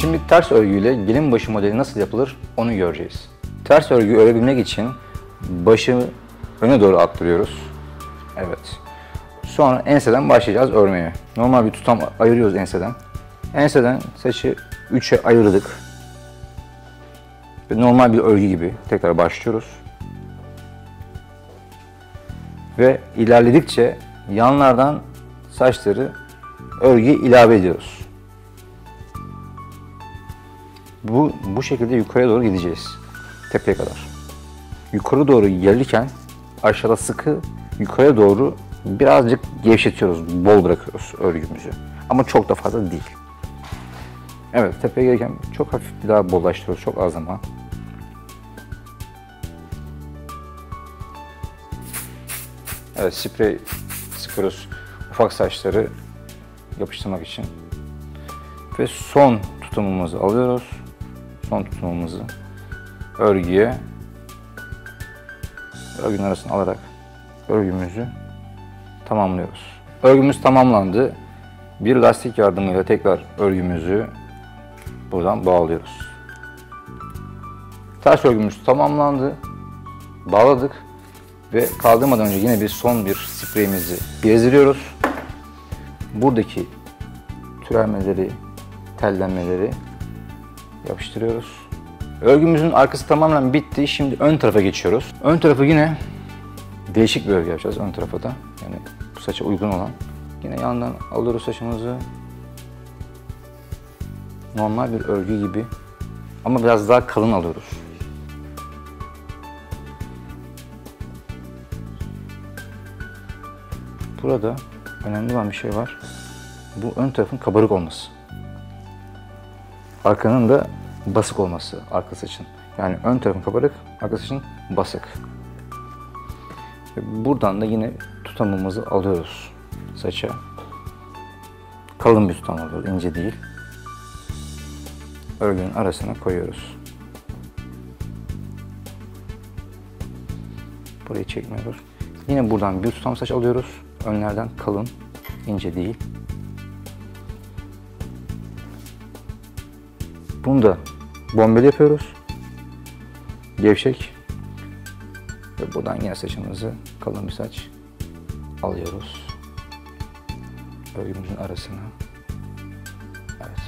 Şimdi ters örgüyle gelin başı modeli nasıl yapılır onu göreceğiz. Ters örgü örebilmek için başı öne doğru attırıyoruz. Evet. Sonra enseden başlayacağız örmeye. Normal bir tutam ayırıyoruz enseden. Enseden saçı 3'e ayırdık. Ve normal bir örgü gibi tekrar başlıyoruz. Ve ilerledikçe yanlardan saçları örgüye ilave ediyoruz. Bu, bu şekilde yukarıya doğru gideceğiz. Tepeye kadar. Yukarı doğru gelirken aşağıda sıkı, yukarıya doğru birazcık gevşetiyoruz, bol bırakıyoruz örgümüzü. Ama çok da fazla değil. Evet, tepeye gelirken çok hafif bir daha bollaştırıyoruz, çok az ama. Evet, sprey sıkıyoruz ufak saçları yapıştırmak için. Ve son tutumumuzu alıyoruz. Son tutumumuzu örgüye örgünün arasına alarak örgümüzü tamamlıyoruz. Örgümüz tamamlandı. Bir lastik yardımıyla tekrar örgümüzü buradan bağlıyoruz. Ters örgümüz tamamlandı. Bağladık ve kaldırmadan önce yine bir son bir spreyimizi gezdiriyoruz. Buradaki türelmeleri, tellenmeleri yapıştırıyoruz. Örgümüzün arkası tamamen bitti. Şimdi ön tarafa geçiyoruz. Ön tarafı yine değişik bir örgü yapacağız ön tarafa da. Yani bu saça uygun olan. Yine yandan alıyoruz saçımızı. Normal bir örgü gibi ama biraz daha kalın alıyoruz. Burada önemli olan bir şey var. Bu ön tarafın kabarık olması. Arkanın da basık olması arka saçın. Yani ön tarafın kabarık, arka saçın basık. Buradan da yine tutamımızı alıyoruz saça. Kalın bir tutam alıyoruz, ince değil. Örgünün arasına koyuyoruz. Burayı çekmiyoruz. Yine buradan bir tutam saç alıyoruz. Önlerden kalın, ince değil. Bunu da bombeli yapıyoruz. Gevşek. Ve buradan yine saçımızı kalın bir saç alıyoruz. Örgümüzün arasına. Evet.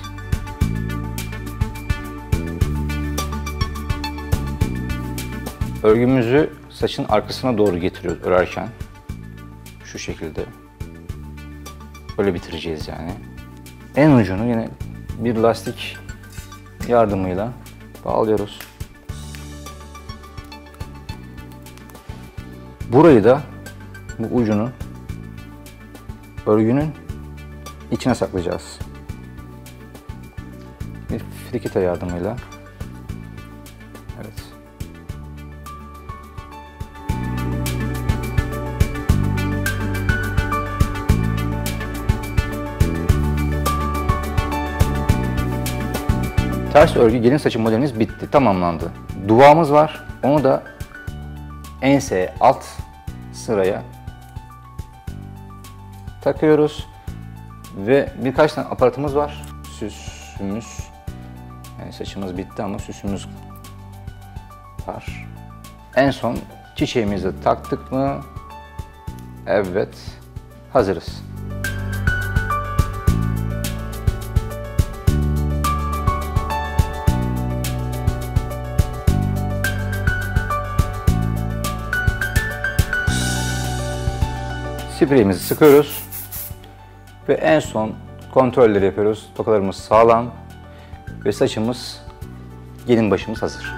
Örgümüzü saçın arkasına doğru getiriyoruz örerken. Şu şekilde. Böyle bitireceğiz yani. En ucunu yine bir lastik yardımıyla bağlıyoruz. Burayı da bu ucunu örgünün içine saklayacağız. Bir frikita yardımıyla. Evet. Ters örgü gelin saçı modelimiz bitti, tamamlandı. Duvağımız var. Onu da enseye alt sıraya takıyoruz. Ve birkaç tane aparatımız var. Süsümüz. Yani saçımız bitti ama süsümüz var. En son çiçeğimizi taktık mı? Evet. Hazırız. Spreyimizi sıkıyoruz. Ve en son kontrolleri yapıyoruz. Tokalarımız sağlam ve saçımız, gelin başımız hazır.